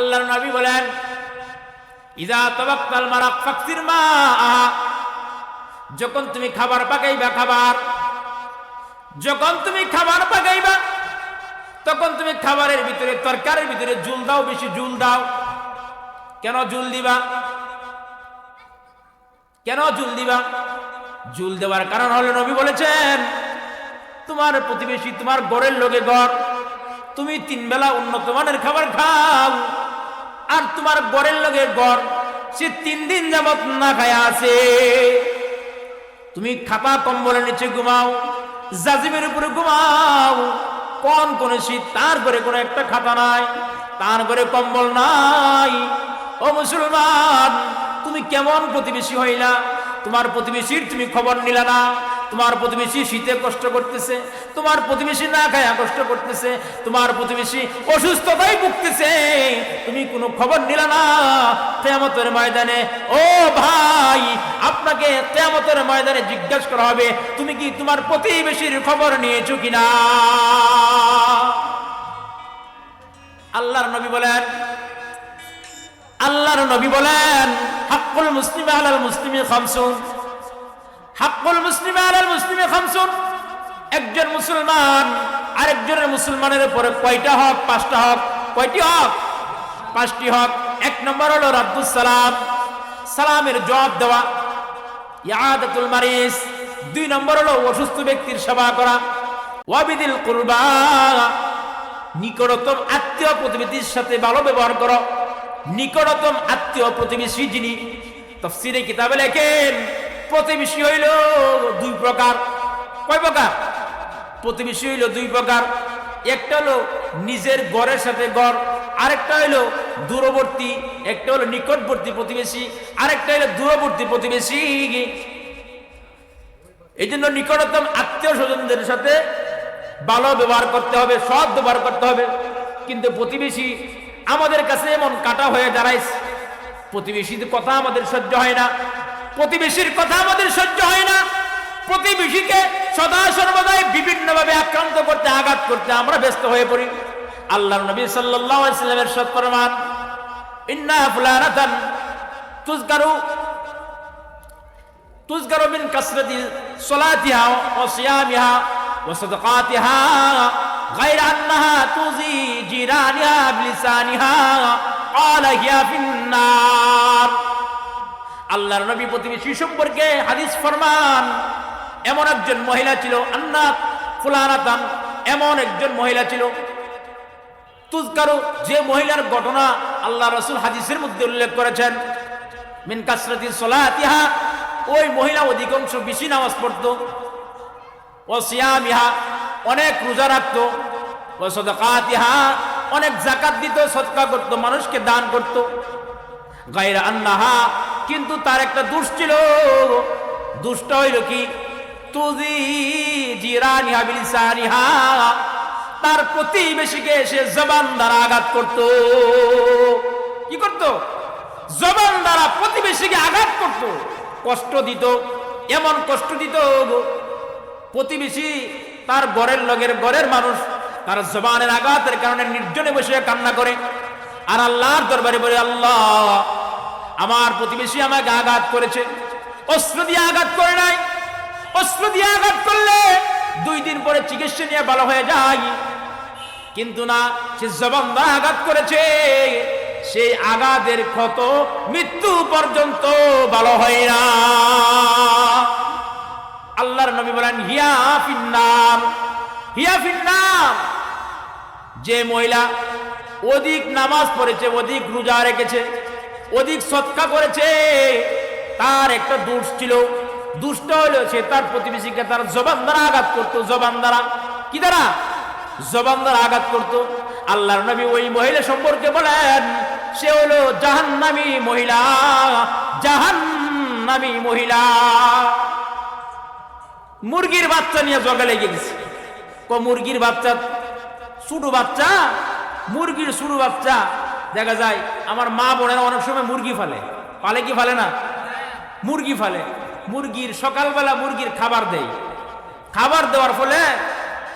আল্লাহর নবী বলেন, ইদা তবাক্কাল মারাক ফাকসির মা যখন তুমি খাবার পাকাইবা খাবার, যখন তুমি খাবার পাকাইবা, তখন তুমি খাবারের ভিতরে, তরকারির ভিতরে জুল দাও, বেশি জুল দাও। কেন জুল দিবা? কেন জুল দিবা? জুল দেওয়ার কারণ হলো নবী বলেছেন, তোমার প্রতিবেশী, তোমার গড়ের লোকে গড় তুমি তিন বেলা উন্নত মানের খাবার খাও। আর তোমার গড়ের লোকে গড়, সে তিন দিন যাবত না খায় আছে। তুমি খাপা কম্বলের নিচে ঘুমাও, জাজিমের উপরে ঘুমাও। কোন কোন শীত, তার ঘরে কোনো একটা খাতা নাই, তার ঘরে কম্বল নাই। ও মুসলমান, তুমি কেমন প্রতিবেশী হইলা? তোমার প্রতিবেশীর তুমি খবর নিলা না? তোমার প্রতিবেশী শীতে কষ্ট করতেছে, তোমার প্রতিবেশী না খায়া কষ্ট করতেছে, তোমার প্রতিবেশী অসুস্থতায় ভুগতেছে। তুমি কোনো খবর নিলা না কেয়ামতের ময়দানে। ও ভাই, আপনাকে কেয়ামতের ময়দানে জিজ্ঞাসা করা হবে, তুমি কি তোমার প্রতিবেশীর খবর নিয়েছো কিনা? আল্লাহর নবী বলেন, আল্লাহর নবী বলেন, হাক্কুল মুসলিম আলাল মুসলিমি খামসুন। হাক্কুল মুসলিম আলাল মুসলিমে খামসুন। একজন মুসলমান, আরেকজনের মুসলমানের উপরে কয়টা হক, পাঁচটা হক? কয়টি হক? পাঁচটি হক। এক নম্বর হলো রাব্দুস সালাম। সালামের জবাব দেওয়া। ইয়াদাতুল মারিস। দুই নম্বর হলো অসুস্থ ব্যক্তির সেবা করা। ওয়াবিদিল কুরবা। নিকটতম আত্মীয় প্রতিবেশীর সাথে ভালো ব্যবহার করো। নিকটতম আত্মীয় প্রতিবেশী যিনি তফসিরে কিতাবে লেখেন প্রতিবেশী হইল দুই প্রকার। কয় প্রকার? প্রতিবেশী হইল দুই প্রকার। একটা হলো নিজের গড়ের সাথে গড়, আরেকটা হইল দূরবর্তী, একটা হলো নিকটবর্তী প্রতিবেশী, আরেকটা হলো দূরবর্তী প্রতিবেশী। এই জন্য নিকটতম আত্মীয় স্বজনদের সাথে ভালো ব্যবহার করতে হবে, সৎ ব্যবহার করতে হবে। কিন্তু প্রতিবেশী আমাদের কাছে এমন কাটা হয়ে দাঁড়াইছে। প্রতিবেশীর কথা আমাদের সহ্য হয় না। প্রতিবেশীর কথা আমাদের সহ্য হয় না প্রতিবেশীকে সদা সর্বদাই বিভিন্নভাবে আক্রান্ত করতে আঘাত করতে আমরা ব্যস্ত হয়ে পড়ি আল্লাহ নবী সাল্লাল্লাহু আলাইহি সাল্লামের সৎ প্রমাণ ইন্না ফুলানাতান তুজকারু تذكر من كثرة صلاتها وصيامها وصدقاتها غير أنها تؤذي جيرانها بلسانها قال هي في النار আল্লাহর নবী প্রতিবেশী সম্পর্কে হাদিস ফরমান। এমন একজন মহিলা ছিল, আন্না ফুলানাতান, এমন একজন মহিলা ছিল। তুজকারু, যে মহিলার ঘটনা আল্লাহ রসুল হাদিসের মধ্যে উল্লেখ করেছেন, মিন কাসরাতি সলাতিহা, ওই মহিলা অধিকাংশ বেশি নামাজ পড়তো, ও সিয়াম ইহা অনেক রোজা রাখত, ও সদকাতিহা, অনেক জাকাত দিত সৎকা করতো, মানুষকে দান করত। গাইরা আন্নাহা কিন্তু তার একটা দুষ ছিল। দুষ্ট হইল কি? তুজি জিরানিহা বিলিসানিহা তার প্রতিবেশীকে সে জবান দ্বারা আঘাত করত। কি করত? জবান দ্বারা প্রতিবেশীকে আঘাত করত। কষ্ট দিত, এমন কষ্ট দিত প্রতিবেশী তার ঘরের লগের ঘরের মানুষ, তার জবানের আঘাতের কারণে নির্জনে বসে কান্না করে। আর আল্লাহর দরবারে বলে, আল্লাহ আমার প্রতিবেশী আমাকে আঘাত করেছে। অস্ত্র দিয়ে আঘাত করে নাই। অস্ত্র দিয়ে আঘাত করলে দুই দিন পরে চিকিৎসা নিয়ে ভালো হয়ে যায়। কিন্তু না, সে জবান দ্বারা আঘাত করেছে। সেই আঘাতের ক্ষত মৃত্যু পর্যন্ত ভালো হয় না। আল্লাহর নবী বলেন, হিয়া ফিন্নাম হিয়া ফিন্নাম যে মহিলা অধিক নামাজ পড়েছে, অধিক রোজা রেখেছে অধিক সৎকা করেছে, তার একটা দোষ ছিল। দুষ্ট হলো সে তার প্রতিবেশীকে তার জবান দ্বারা আঘাত করতো, জবান দ্বারা। কি দ্বারা? জবান দ্বারা আঘাত করতো। আল্লাহর নবী ওই মহিলা সম্পর্কে বলেন, সে হলো জাহান্নামী মহিলা জাহান্নামী মহিলা। মুরগির বাচ্চা নিয়ে জগা লেগে গেছে ক মুরগির বাচ্চা ছোট বাচ্চা, মুরগির ছোট বাচ্চা। দেখা যায়, আমার মা বোনেরা অনেক সময় মুরগি ফালে। ফালে কি ফালে না? মুরগি ফালে। মুরগির সকালবেলা মুরগির খাবার দেয়। খাবার দেওয়ার ফলে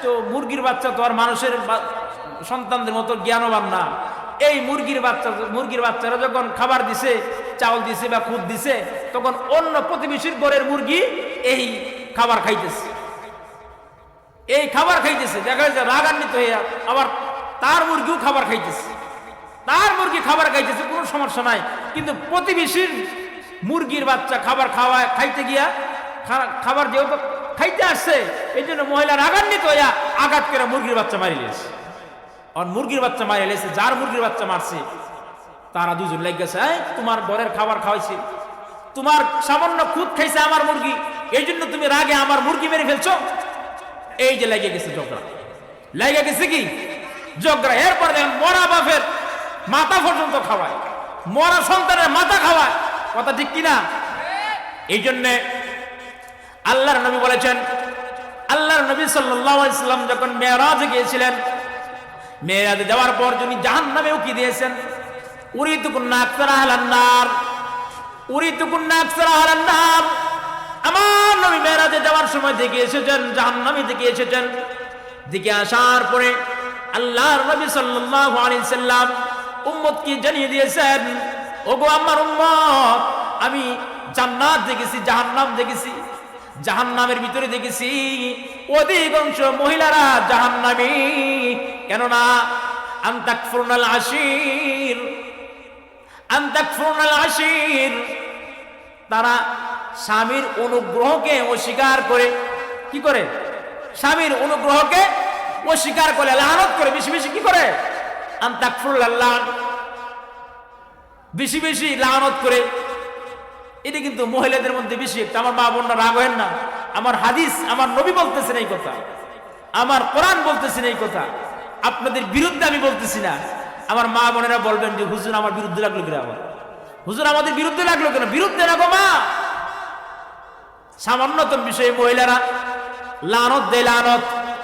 তো মুরগির বাচ্চা তো আর মানুষের সন্তানদের মতো জ্ঞানবান না। এই মুরগির বাচ্চা, মুরগির বাচ্চারা যখন খাবার দিছে, চাউল দিছে বা খুদ দিছে, তখন অন্য প্রতিবেশীর ঘরের মুরগি এই খাবার খাইতেছে। এই খাবার খাইতেছে। দেখা যাচ্ছে রাগান্বিত হয়ে আবার তার মুরগিও খাবার খাইতেছে। তার মুরগি খাবার খাইতেছে কোনো সমস্যা নাই। কিন্তু প্রতিবেশীর মুরগির বাচ্চা খাবার খাওয়া খাইতে গিয়া খাবার যেহেতু খাইতে আসছে এই জন্য মহিলা রাগান্বিত হইয়া আঘাত করে মুরগির বাচ্চা মারি লেছে আর মুরগির বাচ্চা মারি লেছে যার মুরগির বাচ্চা মারছে তারা দুজন লেগে গেছে "এই, তোমার ঘরের খাবার খাওয়াইছে। তোমার সামান্য খুদ খাইছে আমার মুরগি এই জন্য তুমি রাগে আমার মুরগি মেরে ফেলছো? এই যে লেগে গেছে ঝগড়া লেগে গেছে কি? ঝগড়া এরপর দেখেন মরা বাপের মাথা পর্যন্ত খাওয়ায়। মরা সন্তানের মাথা খাওয়ায়। কথা ঠিক কিনা? এই জন্যে আল্লাহর নবী বলেছেন, আল্লাহর নবী সাল্লাম যখন মেরাজে গিয়েছিলেন মেরাজে যাওয়ার পর যিনি জাহান্নামেও কি দিয়েছেন? আহলান আমার নবী যাওয়ার সময় এসেছেন এসেছেন। পরে আল্লাহর নবী সাল্লাম উম্মতকে জানিয়ে দিয়েছেন, ওগো আমার উম্মত, আমি জান্নাত দেখেছি, জাহান্নাম দেখেছি, জাহান্নামের ভিতরে দেখেছি। অধিকাংশ মহিলারা জাহান্নামী। কেননা, আন্তাকফুরনাল আশির আন্তাকফুরনাল আশির, তারা স্বামীর অনুগ্রহকে অস্বীকার করে, কি করে? স্বামীর অনুগ্রহকে অস্বীকার করে, লানত করে, বেশি বেশি কি করে? বেশি বেশি লানত করে। এটা কিন্তু মহিলাদের মধ্যে বেশি আমার মা বোনরা রাগ হেন না। আমার হাদিস, আমার নবী বলতেছেন এই কথা। আমার কোরআন বলতেছেন এই কথা। আপনাদের বিরুদ্ধে আমি বলতেছি না। আমার মা বোনেরা বলবেন যে, হুজুর, আমার বিরুদ্ধে লাগল কেন আমার হুজুর, আমাদের বিরুদ্ধে লাগল কেন? বিরুদ্ধে রাখো মা। সামান্যতম বিষয়ে মহিলারা লানত দেয়, লানত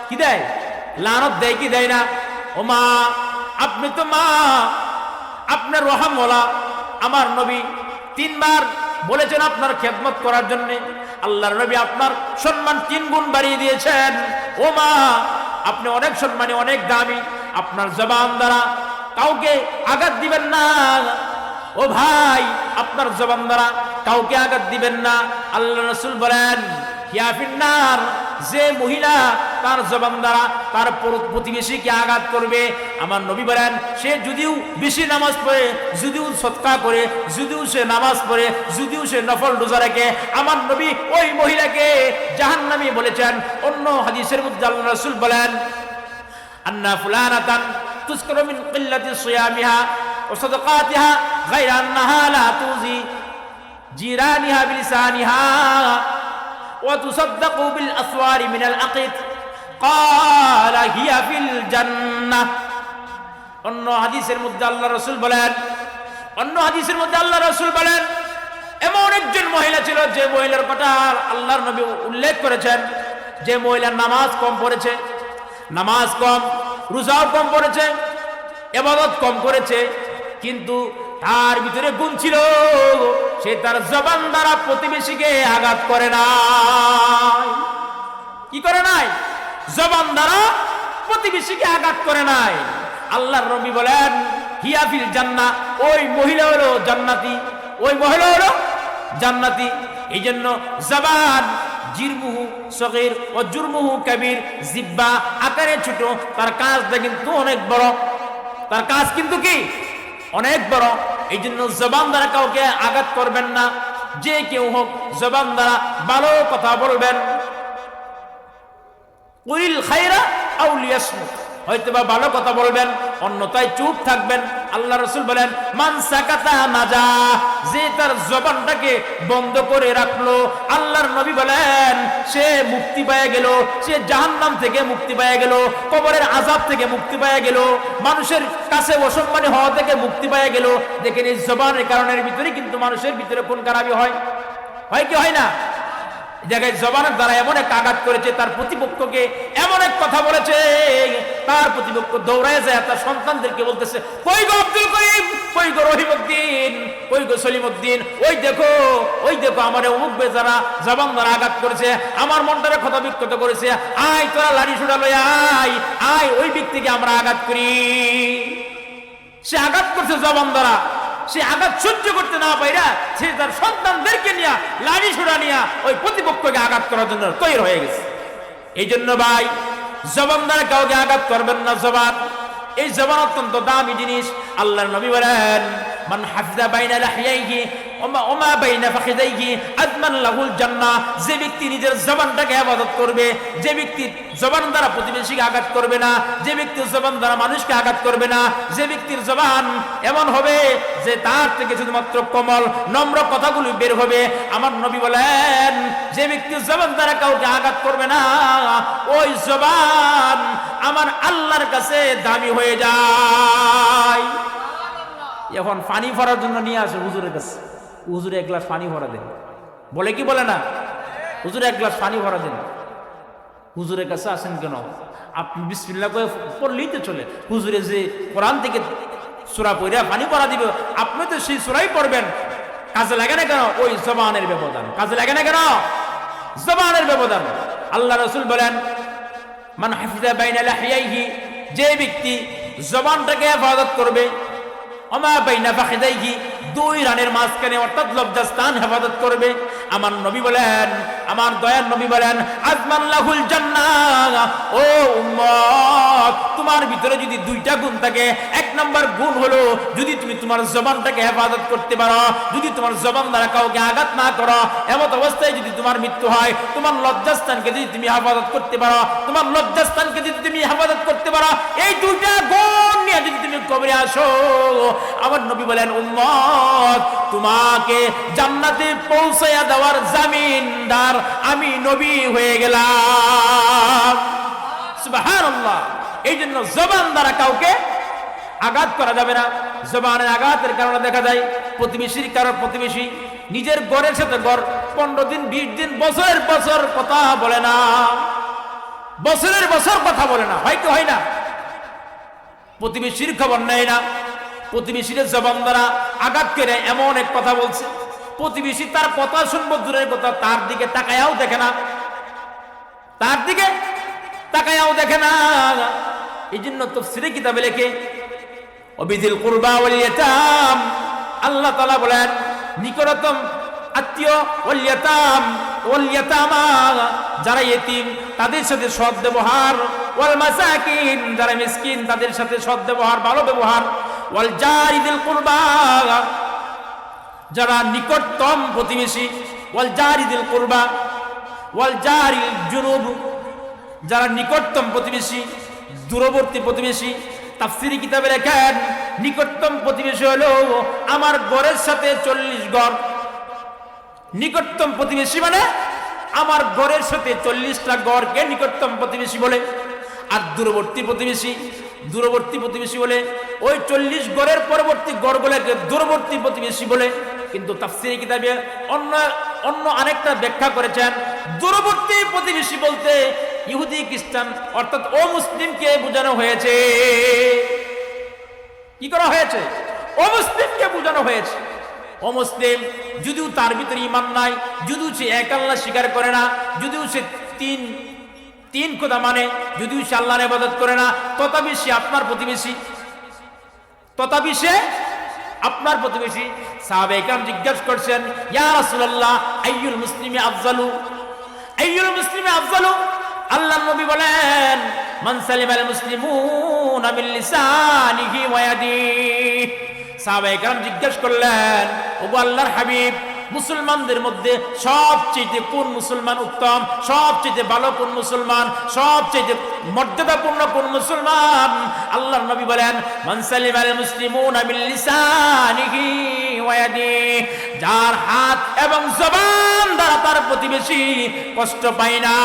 কি দেয়? লানত দেয় কি দেয় না? ও মা আপনি তো মা, আপনার রহামলা আমার নবী। তিনবার বলেছেন আপনার খেদমত করার জন্য। আল্লাহর নবী আপনার সম্মান তিন গুণ বাড়িয়ে দিয়েছেন। ও মা, আপনি অনেক সম্মানী, অনেক দামি। আপনার জবান দ্বারা কাউকে আঘাত দিবেন না। ও ভাই, আপনার জবান দ্বারা কাউকে আঘাত দিবেন না। আল্লাহ রসুল বলেন যে মহিলা তার জবান দ্বারা তার প্রতিবেশীকে আঘাত করবে। আমার নবী বলেন, সে যদিও বেশি নামাজ পড়ে, যদিও সৎকা করে, যদিও সে নামাজ পড়ে, যদিও সে নফল রোজা রাখে, আমার নবী ওই মহিলাকে জাহান নামি বলেছেন। অন্য হাদিসের মধ্যে আল্লাহ রসুল বলেন, আন্না ফুলানাতান তুস্করমিন কিল্লাতি সিয়ামিহা ও সদকাতিহা গায়রা আন্নাহা লা তুজি জিরানিহা বিলিসানিহা ওয়া তুসাদদাকু বিল আসওয়ারি মিনাল আকিত। কালা হিয়া ফিল জান্নাহ অন্য হাদিসের মধ্যে আল্লাহ রসুল বলেন, অন্য হাদিসের মধ্যে আল্লাহ রসুল বলেন, এমন একজন মহিলা ছিল যে মহিলার কথা আল্লাহর নবী উল্লেখ করেছেন, যে মহিলা নামাজ কম পড়েছে, নামাজ কম, রোজাও কম পড়েছে, এবাদত কম করেছে, কিন্তু তার ভিতরে গুণ ছিল, সে তার জবান দ্বারা প্রতিবেশীকে আঘাত করে না কি করে নাই? জবান দ্বারা প্রতিবেশীকে আঘাত করে নাই। আল্লাহর রবি বলেন হিয়াফিল জান্না, ওই মহিলা হলো জান্নাতি, ওই মহিলা হলো জান্নাতি। এই জন্য জবান জিরমুহু সগীর ও জুরমুহু কবির জিব্বা আকারে ছোট, তার কাজটা কিন্তু অনেক বড়। তার কাজ কিন্তু কি? অনেক বড়। এই জন্য জবান দ্বারা কাউকে আঘাত করবেন না। যে কেউ হোক জবান দ্বারা ভালো কথা বলবেন। উইল খাইরা আউলিয়াসমুত হয়তো বা ভালো কথা বলবেন অন্যতায় চুপ থাকবেন। আল্লাহ রসুল বলেন, মান সাকাতা নাজা যে তার জবানটাকে বন্ধ করে রাখল। আল্লাহর নবী বলেন, সে মুক্তি পেয়ে গেল, সে জাহান্নাম থেকে মুক্তি পেয়ে গেল, কবরের আজাব থেকে মুক্তি পেয়ে গেল, মানুষের কাছে অসম্মানী হওয়া থেকে মুক্তি পেয়ে গেল। দেখেন এই জবানের কারণের ভিতরে কিন্তু মানুষের ভিতরে কোন খারাপই হয়? হয় কি হয় না? জায়গায় জবানের দ্বারা এমন এক আঘাত করেছে, তার প্রতিপক্ষকে এমন এক কথা বলেছে, তার প্রতিপক্ষ দৌড়ায় যায়, তার সন্তানদেরকে বলতেছে, কই গো আব্দুল করিম? কই গো রহিমউদ্দিন? কই গো সলিমউদ্দিন? ওই দেখো ওই দেখো, আমার অমুক বেচারা জবান দ্বারা আঘাত করেছে, আমার মনটারে ক্ষত বিক্ষত করেছে, আয়, তোরা লাড়ি ছুড়ালো আয় আয়, ওই ব্যক্তিকে আমরা আঘাত করি। সে আঘাত করছে জবান দ্বারা। সে আঘাত সহ্য করতে না পাইরা সে তার সন্তানদেরকে নিয়ে লাড়ি ছোড়া নিয়ে ওই প্রতিপক্ষকে আঘাত করার জন্য তৈরি হয়ে গেছে। এই জন্য ভাই, জবান দ্বারা কাউকে আঘাত করবেন না জবান। এই জবান অত্যন্ত দামি জিনিস, আল্লাহর নবী বলেন মান হাফিজা বাইনা লাহিয়াইহি ওমা ওমা বাইনা ফাখিদাইহি আদমান লাহুল জান্নাহ যে ব্যক্তি নিজের জবানটাকে ইবাদত করবে, যে ব্যক্তি জবান দ্বারা প্রতিবেশীকে আঘাত করবে না, যে ব্যক্তির জবান দ্বারা মানুষকে আঘাত করবে না, যে ব্যক্তির জবান এমন হবে যে তার থেকে শুধুমাত্র কমল, নম্র কথাগুলি বের হবে। আমার নবী বলেন, যে ব্যক্তির জবান দ্বারা কাউকে আঘাত করবে না, ওই জবান আমার আল্লাহর কাছে দামি হয়ে যায়। এখন পানি ভরার জন্য নিয়ে আসে, হুজুরের কাছে। হুজুরে এক গ্লাস পানি ভরা দেন। বলে কি বলে না? হুজুরে এক গ্লাস পানি ভরা দেন। হুজুরের কাছে আসেন কেন? আপনি বিসমিল্লা করে পড়লেই তো চলে। হুজুরে যে কোরআন থেকে সুরা পড়িয়া পানি পড়া দিবে, আপনি তো সেই সুরাই পড়বেন। কাজে লাগে না কেন? ওই জবানের ব্যবধান। কাজে লাগে না কেন? জবানের ব্যবধান। আল্লাহ রসুল বলেন, মান হাফিজা বাইনা লাহিয়াইহি যে ব্যক্তি জবানটাকে হেফাজত করবে অমা বাইনা ফাখিদাইহি দুই রানের মাঝখানে অর্থাৎ লজ্জাস্থান হেফাজত করবে। আমার নবী বলেন, আমার দয়ার নবী বলেন, আজমান লাহুল জান্নাহ। ও উম্মত, তোমার ভিতরে যদি দুইটা গুণ থাকে, এক নাম্বার গুণ হলো যদি তুমি তোমার জবানটাকে হেফাজত করতে পারো, যদি তোমার জবান দ্বারা কাউকে আঘাত না করো, এমত অবস্থায় যদি তোমার মৃত্যু হয়, তোমার লজ্জাস্থানকে যদি তুমি হেফাজত করতে পারো, তোমার লজ্জাস্থানকে যদি তুমি হেফাজত করতে পারো, এই দুইটা গুণ নিয়ে যদি তুমি কবরে আসো, আমার নবী বলেন, উম্মত তোমাকে জান্নাতে পৌঁছায়া দেওয়ার জামিনদার আমি নবী হয়ে গেলাম। সুবহানাল্লাহ। এই জন্য জবান দ্বারা কাউকে আঘাত করা যাবে না। জবানের আঘাতের কারণে দেখা যায়, প্রতিবেশীর কারও প্রতিবেশী নিজের গড়ের সাথে গড়, পনেরো দিন, বিশ দিন, বছরের বছর কথা বলে না। বছরের বছর কথা বলে না। হয় কি হয় না? প্রতিবেশীর খবর নেয় না। প্রতিবেশীর জবান দ্বারা আঘাত করে এমন এক কথা বলছে। প্রতিবেশী তার কথা শুনব, দূরের কথা তার দিকে তাকায়াও দেখে না। তার দিকে তাকায়াও দেখে না। এই জন্য তো সিরে কিতাবে লেখে, অবিদিল কুরবা ওয়াল ইয়াতাম। আল্লাহ তাআলা বলেন, নিকটতম আত্মীয় ওয়াল ইয়াতাম, ওয়াল যারা ইতিম তাদের সাথে সৎ ব্যবহার, ওয়াল মাসাকিন, যারা মিসকিন, তাদের সাথে সৎ ব্যবহার, ভালো ব্যবহার, ওয়াল জারিদিল কুরবা, যারা নিকটতম প্রতিবেশী, ওয়াল জারিদিল কুরবা, ওয়াল জারিল জুনুব, যারা নিকটতম প্রতিবেশী, দূরবর্তী প্রতিবেশী, তাফসিরি কিতাবে লেখেন, নিকটতম প্রতিবেশী হলো আমার গড়ের সাথে চল্লিশ গড় নিকটতম প্রতিবেশী মানে আমার গড়ের সাথে চল্লিশটা গড়কে নিকটতম প্রতিবেশী বলে, আর দূরবর্তী প্রতিবেশী দূরবর্তী প্রতিবেশী বলে, ওই চল্লিশ গড়ের পরবর্তী গড়গুলোকে দূরবর্তী প্রতিবেশী বলে। কিন্তু তাফসিরি কিতাবে অন্য অন্য আরেকটা ব্যাখ্যা করেছেন, দূরবর্তী প্রতিবেশী বলতে ইহুদি, খ্রিস্টান, অর্থাৎ ও মুসলিমকে বোঝানো হয়েছে। কি করা হয়েছে? ও মুসলিমকে বোঝানো হয়েছে। অমুসলিম যদিও তার ভিতরে ইমান নাই, যদিও সে এক আল্লাহ স্বীকার করে না, যদিও সে তিন তিন কথা মানে যদিও সে আল্লাহর ইবাদত করে না, তথাপি সে আপনার প্রতিবেশী। তথাপি সে আপনার প্রতিবেশী। সাহাবে একরাম জিজ্ঞাসা করছেন, ইয়া রাসূলুল্লাহ, আইয়ুল মুসলিমি আফজালু? আইয়ুল মুসলিমি আফজালু? আল্লাহ নবী বলেন, মান সালিমাল মুসলিমুন মিন লিসানিহি ওয়া ইয়াদিহি। সাহাবায়ে কেরাম জিজ্ঞেস করলেন, ওগো আল্লাহর হাবিব, মুসলমানদের মধ্যে সবচেয়ে কোন মুসলমান উত্তম, সবচেয়ে ভালো কোন মুসলমান, সবচেয়ে মর্যাদাপূর্ণ কোন মুসলমান? আল্লাহর নবী বলেন মানসালিম আল মুসলিমুন মিন যার হাত এবং জবান দ্বারা তার প্রতিবেশী কষ্ট পায় না।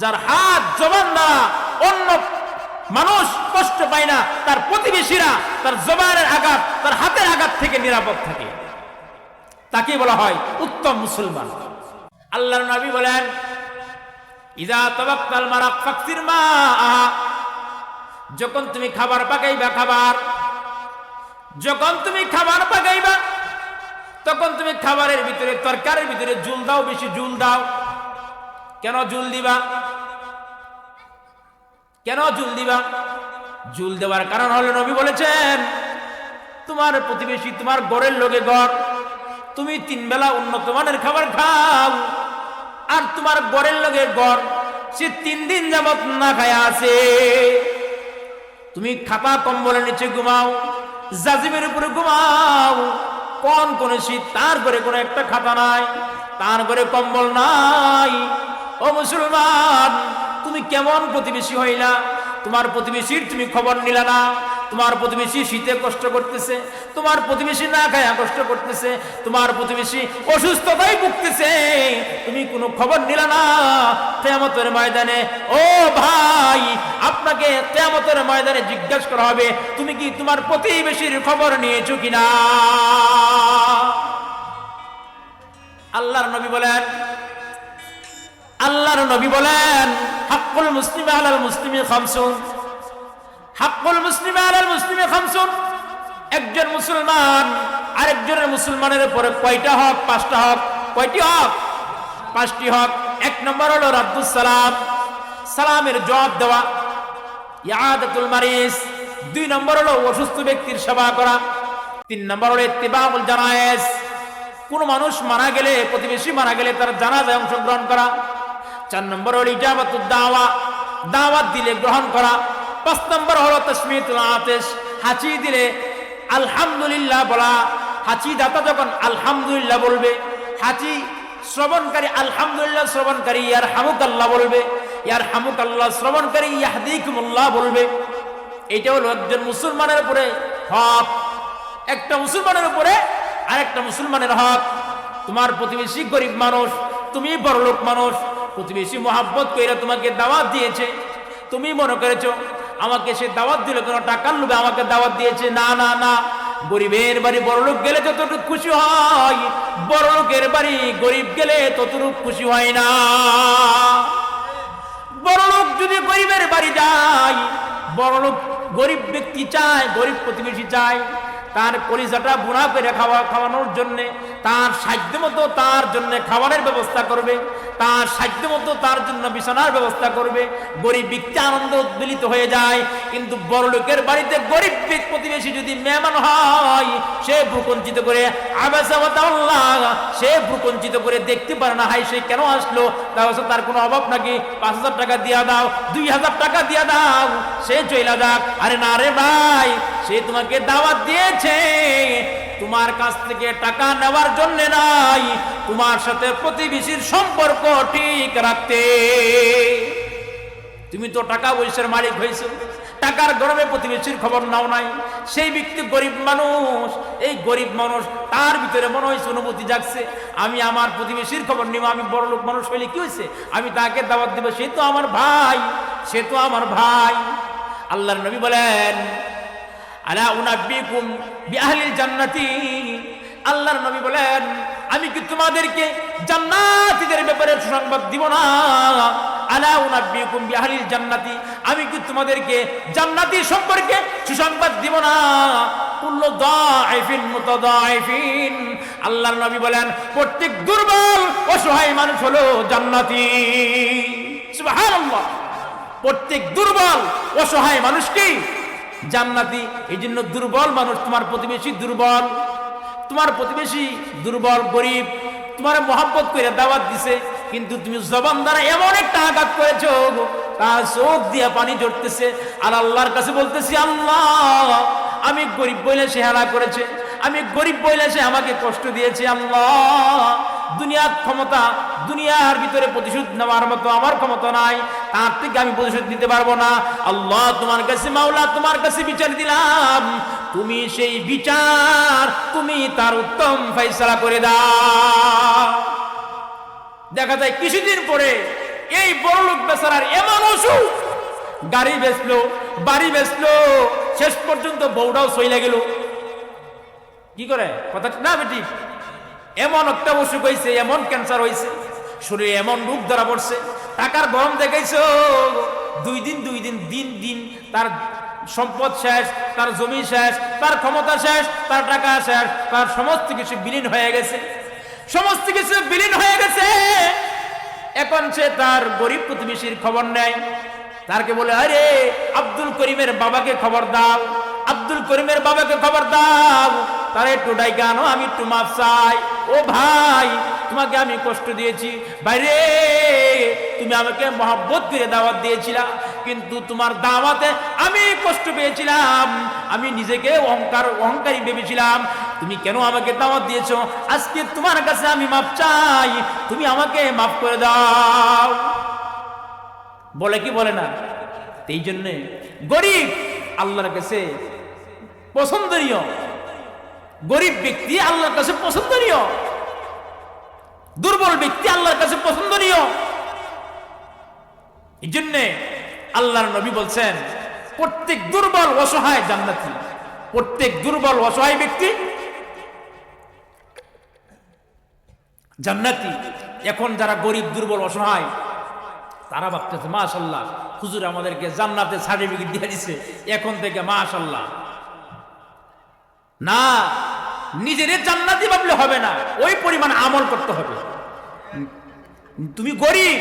যার হাত, জবান দ্বারা অন্য মানুষ কষ্ট পায় না, তার প্রতিবেশীরা তার জবানের আঘাত, তার হাতের আঘাত থেকে নিরাপদ থাকে। তাকে বলা হয় উত্তম মুসলমান। আল্লাহর নবী বলেন, ইদা তবাক্কাল মারাক ফাকসির মা যখন তুমি খাবার পাকাইবা খাবার, যখন তুমি খাবার পাকাইবা, তখন তুমি খাবারের ভিতরে, তরকারির ভিতরে জুল দাও, বেশি জুল দাও। কেন জুল দিবা? কেন জুল দিবা? জুল দেওয়ার কারণ হলো নবী বলেছেন, তোমার প্রতিবেশী তোমার গড়ের লোকে গড়, তুমি তিন বেলা উন্নত মানের খাবার খাও, আর তোমার গড়ের লোকে গড়, সে তিন দিন যাবত না খায় আছে। তুমি খাপা কম্বলের নিচে ঘুমাও, জাজিমের উপরে ঘুমাও, কোন কোন শীত তার ঘরে কোনো একটা খাতা নাই, তার ঘরে কম্বল নাই। ও মুসলমান তুমি কেমন প্রতিবেশী হইলা? তোমার প্রতিবেশীর তুমি খবর নিলা না? তোমার প্রতিবেশী শীতে কষ্ট করতেছে। তোমার প্রতিবেশী না খায়া কষ্ট করতেছে। তোমার প্রতিবেশী অসুস্থতায় ভুগতেছে। তুমি কোনো খবর নিলা না? কেয়ামতের ময়দানে, ও ভাই, আপনাকে কেয়ামতের ময়দানে জিজ্ঞাসা করা হবে, তুমি কি তোমার প্রতিবেশীর খবর নিয়েছো কিনা? আল্লাহর নবী বলেন আল্লাহর নবী বলেন, হাক্কুল মুসলিম আলাল মুসলিমি খামসুন। হাক্কুল মুসলিম আলাল মুসলিমি খামসুন। একজন মুসলমান, আরেকজনের মুসলমানের উপরে কয়টা হক, পাঁচটা হক? কয়টি হক? পাঁচটি হক। এক নম্বর হলো রাব্দুস সালাম। সালামের জবাব দেওয়া। ইয়াদাতুল মারিস। দুই নম্বর হলো অসুস্থ ব্যক্তির সেবা করা। তিন নম্বর হলো ইত্তিবাউল জানায়েজ। কোন মানুষ মারা গেলে, প্রতিবেশী মারা গেলে তার জানাজায় অংশগ্রহণ করা। চার নম্বর হলো ইজাবাতুদ দাওয়া। দাওয়াত দিলে গ্রহণ করা। পাঁচ নম্বর হলো তসমিতুল আতেশ। হাঁচি দিলে আলহামদুলিল্লাহ বলা। হাঁচি দাতা যখন আলহামদুলিল্লাহ বলবে, হাঁচি শ্রবণকারী আলহামদুলিল্লাহ শ্রবণকারী ইয়ার হামুক আল্লাহ বলবে ইয়ার হামুক আল্লাহ শ্রবণকারী, ইয়াহদিকুমুল্লাহ বলবে। এটা হলো একজন মুসলমানের উপরে হক। একটা মুসলমানের উপরে আরেকটা মুসলমানের হক। তোমার প্রতিবেশী গরিব মানুষ, তুমি বড়লোক মানুষ প্রতিবেশী মোহাব্বত কইরা তোমাকে দাওয়াত দিয়েছে। তুমি মনে করেছ, আমাকে সে দাওয়াত দিল, কেন টাকার লোভে আমাকে দাওয়াত দিয়েছে। না না না। গরিবের বাড়ি বড়লোক গেলে যতটুকু খুশি হয় বড়লোকের বাড়ি গরিব গেলে ততটুকু খুশি হয় না। বড়লোক যদি গরিবের বাড়ি যায় বড়লোক গরিব ব্যক্তি চায়, গরিব প্রতিবেশী চায়, তার কলিজাটা বুনা করে খাওয়া খাওয়ানোর জন্যে তার সাধ্য মতো তার জন্য খাবারের ব্যবস্থা করবে, তার সাধ্য মতো তার জন্য বিছানার ব্যবস্থা করবে। গরিব ব্যক্তি আনন্দ উদ্বেলিত হয়ে যায়, কিন্তু বড় লোকের বাড়িতে গরিব প্রতিবেশী যদি মেহমান হয়, সে ভূকঞ্চিত করে সে ভূকঞ্চিত করে দেখতে পারে না হাই সে কেন আসলো? তার কোনো অভাব নাকি? পাঁচ হাজার টাকা দিয়া দাও, দুই হাজার টাকা দিয়া দাও, সে চইলা যাক। আরে না রে ভাই, সে তোমাকে দাওয়াত দিয়েছে। তোমার কাছ থেকে টাকা নেওয়ার জন্য নাই। তোমার সাথে প্রতিবেশীর সম্পর্ক ঠিক রাখতে। তুমি তো টাকা পয়সার মালিক হয়েছো। টাকার গরমে প্রতিবেশীর খবর নাও নাই। সেই ব্যক্তি গরিব মানুষ। এই গরিব মানুষ, তার ভিতরে মনে হয়েছে অনুভূতি জাগছে। আমি আমার প্রতিবেশীর খবর নিব, আমি বড় লোক মানুষ হইলে কি হয়েছে? আমি তাকে দাওয়াত দিব, সে তো আমার ভাই, সে তো আমার ভাই। আল্লাহর নবী বলেন আলা উনাব্বিকুম বিআহলিল জান্নাতি। আল্লাহর নবী বলেন, আমি কি তোমাদেরকে জান্নাতীদের ব্যাপারে সুসংবাদ দিব না? আলা উনাব্বিকুম বিআহলিল জান্নাতি, আমি কি তোমাদেরকে জান্নাতি সম্পর্কে সুসংবাদ দিব না? কুল্লু দাইফিন মুতাদাইফিন আল্লাহর নবী বলেন, প্রত্যেক দুর্বল অসহায় মানুষ হলো জান্নাতি। সুবহানাল্লাহ। প্রত্যেক দুর্বল অসহায় মানুষ কি জান্নাতি এই জন্য দুর্বল মানুষ, তোমার প্রতিবেশী দুর্বল। তোমার প্রতিবেশী দুর্বল, গরিব, তোমার মহাব্বত করে দাওয়াত দিছে, কিন্তু তুমি জবান দ্বারা এমন একটা আঘাত করেছ তার চোখ দিয়া পানি জড়তেছে আর আল্লাহর কাছে বলতেছি, আল্লাহ, আমি গরিব বইলে সে হেলা করেছে, আমি গরিব বইলে সে আমাকে কষ্ট দিয়েছে, আল্লাহ দুনিয়ার ক্ষমতা, দুনিয়ার ভিতরে প্রতিশোধ নেওয়ার মতো আমার ক্ষমতা নাই। তার থেকে আমি প্রতিশোধ দিতে পারব না। আল্লাহ তোমার কাছে, মাওলা তোমার কাছে বিচার দিলাম। তুমি সেই বিচার, তুমি তার উত্তম ফয়সালা করে দাও। দেখা যায় কিছুদিন পরে এই বড় লোক বেচারার এমন অসুখ। গাড়ি বেচলো, বাড়ি বেচলো, শেষ পর্যন্ত বউটাও সইলা গেল। কি করে? কথা না বেটি এমন একটা অসুখ হয়েছে এমন ক্যান্সার হয়েছে শরীরে এমন রোগ ধরা পড়ছে, টাকার গরম দেখাইছো? দুই দিন দুই দিন দিন দিন তার সম্পদ শেষ, তার জমি শেষ, তার ক্ষমতা শেষ, তার টাকা শেষ, তার সমস্ত কিছু বিলীন হয়ে গেছে। সমস্ত কিছু বিলীন হয়ে গেছে। এখন সে তার গরিব প্রতিবেশীর খবর নেয়। তারকে বলে, আরে, আব্দুল করিমের বাবাকে খবর দাও, আব্দুল করিমের বাবাকে খবর দাও। তারা একটু ডাইকানো আমি একটু মাপ চাই। ও ভাই, তোমাকে আমি কষ্ট দিয়েছি। বাইরে, তুমি আমাকে মহব্বত করে দাওয়াত দিয়েছিলা, কিন্তু তোমার দাওয়াতে আমি কষ্ট পেয়েছিলাম। আমি নিজেকে অহংকার, অহংকারী ভেবেছিলাম। তুমি কেন আমাকে দাওয়াত দিয়েছ? আজকে তোমার কাছে আমি মাপ চাই। তুমি আমাকে মাফ করে দাও। বলে কি বলে না? এই জন্যে গরিব আল্লাহর কাছে পছন্দনীয় গরিব ব্যক্তি আল্লাহর কাছে পছন্দনীয়। দুর্বল ব্যক্তি আল্লাহর কাছে পছন্দনীয়। এই জন্যে আল্লাহর নবী বলছেন, প্রত্যেক দুর্বল অসহায় জান্নাতি, প্রত্যেক দুর্বল অসহায় ব্যক্তি জান্নাতি। এখন যারা গরিব, দুর্বল, অসহায়, তারা ভাবতেছে মাশাল্লাহ হুজুর আমাদেরকে জান্নাতে সার্টিফিকেট দিয়ে দিছে। এখন থেকে মাশাল্লাহ না, নিজের জান্নাতি ভাবলে হবে না, ওই পরিমাণ আমল করতে হবে। তুমি গরিব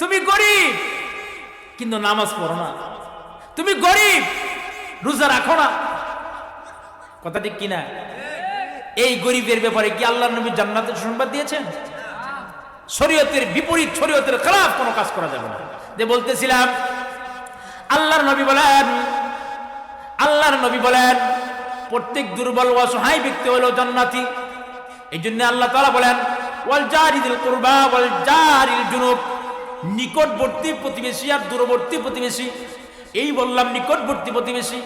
তুমি গরিব, কিন্তু নামাজ পড়ো না। তুমি গরিব, রোজা রাখো না। কথা ঠিক কিনা? এই গরিবের ব্যাপারে কি আল্লাহ নবী জান্নাতের সংবাদ দিয়েছেন? শরীয়তের বিপরীত শরীয়তের খারাপ কোনো কাজ করা যাবে না। যে বলতেছিলাম, আল্লাহর নবী বলেন, আল্লাহর নবী বলেন প্রত্যেক দুর্বল অসহায় ব্যক্তি হলো জান্নাতি। এই জন্য আল্লাহ তাআলা বলেন, ওয়াল জারিদিল কুরবা ওয়াল জারিল জুনুব। নিকটবর্তী প্রতিবেশী আর দূরবর্তী প্রতিবেশী, এই বললাম নিকটবর্তী প্রতিবেশী,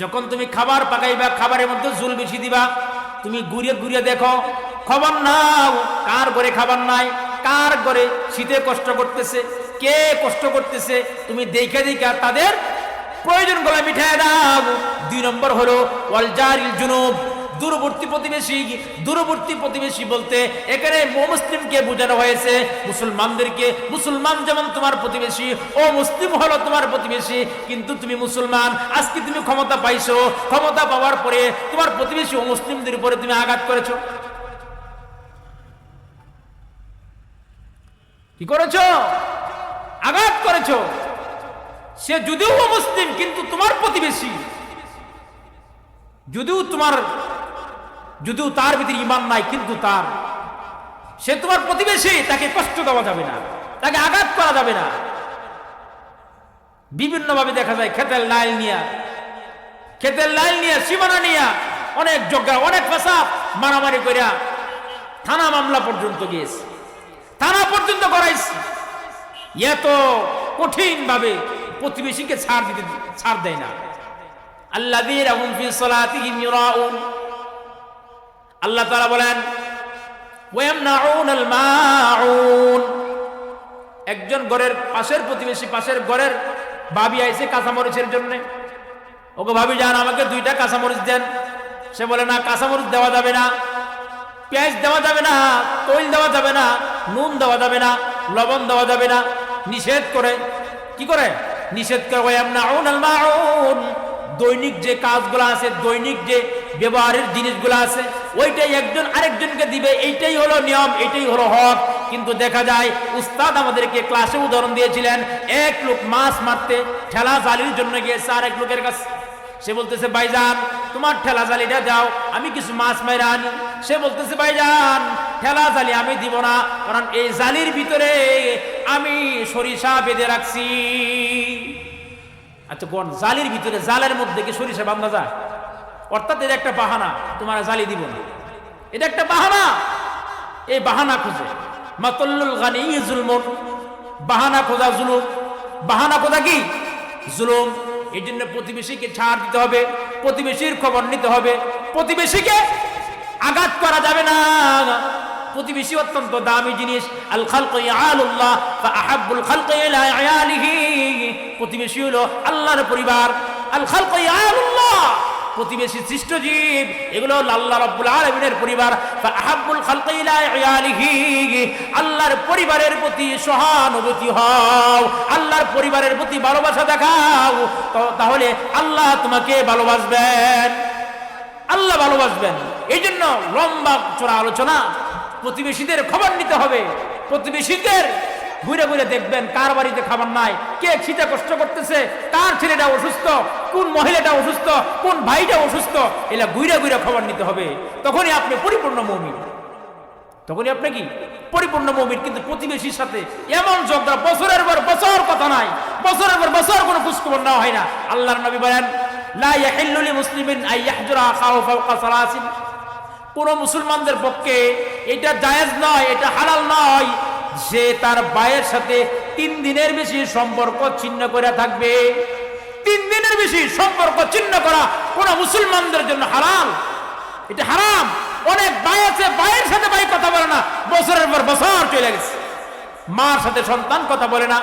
যখন তুমি খাবার পাকাইবা, খাবারের মধ্যে জুল বেশি দিবা, তুমি ঘুরিয়ে ঘুরিয়ে দেখো, খবর নাও, কার ঘরে খাবার নাই, কার ঘরে শীতে কষ্ট করতেছে, কে কষ্ট করতেছে? তুমি দেখে দেখে তাদের প্রয়োজনগুলা মিঠাই দাও। দুই নম্বর হলো, ওয়াল জারিল জুনুব। দূরবর্তী প্রতিবেশী দূরবর্তী প্রতিবেশী বলতে এখানে মুসলিমকে বোঝানো হয়েছে, মুসলমানদেরকে, মুসলমান যেমন তোমার প্রতিবেশী, ও মুসলিম হলো তোমার প্রতিবেশী, কিন্তু তুমি মুসলমান, আজকে তুমি ক্ষমতা পাইছো। ক্ষমতা পাওয়ার পরে তোমার প্রতিবেশী ও মুসলিমদের উপরে তুমি আঘাত করেছ। কি করেছ? আঘাত করেছ। সে যদিও মুসলিম, কিন্তু তোমার প্রতিবেশী। যদিও তোমার, যদিও তার ভিতরে ইমান নাই, কিন্তু তার। সে তোমার প্রতিবেশী, তাকে কষ্ট দেওয়া যাবে না, তাকে আঘাত করা যাবে না। বিভিন্নভাবে দেখা যায়, খেতের লাইল নিয়া, খেতের লাইল নিয়া, সীমানা নিয়া, অনেক যোগ্যা অনেক পেশা মারামারি করিয়া থানা মামলা পর্যন্ত গিয়েছে। থানা পর্যন্ত করাইছে এত কঠিন ভাবে প্রতিবেশীকে ছাড় দিতে ছাড় দেয় না। ইউরাউন। আল্লাহ তাআলা বলেন একজন ঘরের পাশের প্রতিবেশী পাশের ঘরের ভাবি আইছে কাঁচামরিচের জন্য। ওকে ভাবি, যান, আমাকে দুইটা কাঁচামরিচ দেন। সে বলে, না, কাঁচামরিচ দেওয়া যাবে না। পেঁয়াজ দেওয়া যাবে না, তৈল দেওয়া যাবে না, নুন দেওয়া যাবে না, লবণ দেওয়া যাবে না। নিষেধ করে। কি করে? নিষেধ করে ওয়ামনাউনাল মাউন। দৈনিক যে কাজগুলো আছে, দৈনিক যে ব্যবহারের জিনিসগুলো আছে, ওইটাই একজন আরেকজনকে দিবে, এইটাই হলো নিয়ম এটাই হলো হক। কিন্তু দেখা যায়, উস্তাদ আমাদেরকে ক্লাসে উদাহরণ দিয়েছিলেন, এক লোক মাছ মারতে ঠেলা জালির জন্য গিয়েছে আর এক লোকের কাছে। সে বলতেছে, ভাইজান, তোমার ঠেলা জালিটা দাও, আমি কিছু মাছ মাইরা আনি। সে বলতেছে, ভাইজান, ঠেলা জালি আমি দিব না, কারণ এই জালির ভিতরে আমি সরিষা বেঁধে রাখছি। আচ্ছা কোন জালির ভিতরে, জালের মধ্যে কি সরিষা বান্ধা যায়? অর্থাৎ এটা একটা বাহানা, তোমার জালি দিব না। এটা একটা বাহানা। এই বাহানা খুঁজে। মাতল্লুল গানি জুলমন। বাহানা খোঁজা জুলুম। বাহানা খোঁজা কি? জুলুম। এই জন্য প্রতিবেশীকে ছাড় দিতে হবে, প্রতিবেশীর খবর নিতে হবে, প্রতিবেশীকে আঘাত করা যাবে না। প্রতিবেশী অত্যন্ত দামি জিনিস আল খালক আল্লাহ ফা আহাব্বুল খালক প্রতিবেশী হলো আল্লাহর পরিবার। আল খালক ইয়ালুল্লাহ। প্রতিবেশী সৃষ্ট জীব এগুলো আল্লাহ রাব্বুল আলামিনের পরিবার। ইলা আল্লাহর পরিবারের প্রতি সহানুভূতি হও, আল্লাহর পরিবারের প্রতি ভালোবাসা দেখাও। তাহলে আল্লাহ তোমাকে ভালোবাসবেন। আল্লাহ ভালোবাসবেন। এই জন্য লম্বা চোরা আলোচনা, প্রতিবেশীদের খবর নিতে হবে। প্রতিবেশীদের ঘুরে ঘুরে দেখবেন কার বাড়িতে খাবার নাই, কে শীতে কষ্ট করতেছে, কার ছেলেটা অসুস্থ, কোন মহিলাটা অসুস্থ, কোন ভাইটা অসুস্থ, এলা ঘুরে ঘুরে খবর নিতে হবে। তখনই আপনি পরিপূর্ণ মৌমিন। তখনই আপনি কি? পরিপূর্ণ মমিন, কিন্তু প্রতিবেশীর সাথে এমন ঝগড়া, বছরের পর বছর কথা নাই, বছরের পর বছর কোনো খোঁজখবর নেওয়া হয় না। আল্লাহর নবী বলেন, লা ইয়াহিল্লু লিমুসলিমিন আন ইয়াহজুরা আখাহু ফাওকা সালাসিন। কোন মুসলমানদের পক্ষে এটা জায়েজ নয়, এটা হালাল নয়। যে তার বায়ের সাথে তিন দিনের বেশি সম্পর্ক ছিন্ন করে থাকবে। তিন দিনের বেশি সম্পর্ক ছিন্ন করা কোন মুসলমানদের জন্য হারাম। এটা হারাম। অনেক ভাই আছে, ভাইয়ের সাথে ভাই কথা বলে না। বছরের পর বছর চলে গেছে। মার সাথে সন্তান কথা বলে না।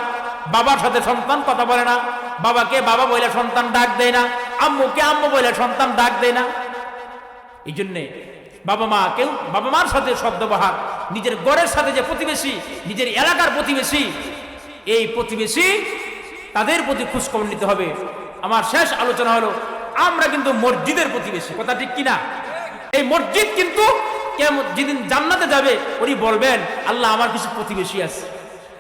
বাবার সাথে সন্তান কথা বলে না। বাবাকে বাবা বলে সন্তান ডাক দেয় না। আম্মুকে আম্মু বলে সন্তান ডাক দেয় না। এই জন্যে বাবা মা কেউ বাবা মার সাথে শব্দবাহার নিজের গড়ের সাথে যে প্রতিবেশী, নিজের এলাকার প্রতিবেশী, এই প্রতিবেশী তাদের প্রতি খোঁজখবর নিতে হবে। আমার শেষ আলোচনা হলো, আমরা কিন্তু মসজিদের প্রতিবেশী, কথা ঠিক কিনা? এই মসজিদ কিন্তু যেদিন জান্নাতে যাবে, উনি বলবেন, আল্লাহ, আমার কিছু প্রতিবেশী আছে।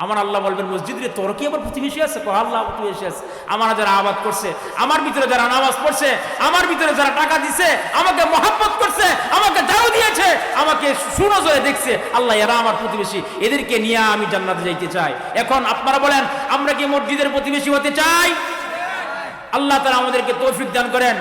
আমার আল্লাহ বলবেন, মসজিদে তোর কি আমার প্রতিবেশী আছে? কহ আল্লাহ প্রতিবেশী আছে। আমার যারা আবাদ করছে, আমার ভিতরে যারা নামাজ পড়ছে, আমার ভিতরে যারা টাকা দিছে, আমাকে মহাব্বত করছে, আমাকে দাও দিয়েছে, আমাকে সুনজরে দেখছে, আল্লাহ, এরা আমার প্রতিবেশী। এদেরকে নিয়ে আমি জান্নাতে যাইতে চাই। এখন আপনারা বলেন, আমরা কি মসজিদের প্রতিবেশী হতে চাই? আল্লাহ তারা আমাদেরকে তৌফিক দান করেন।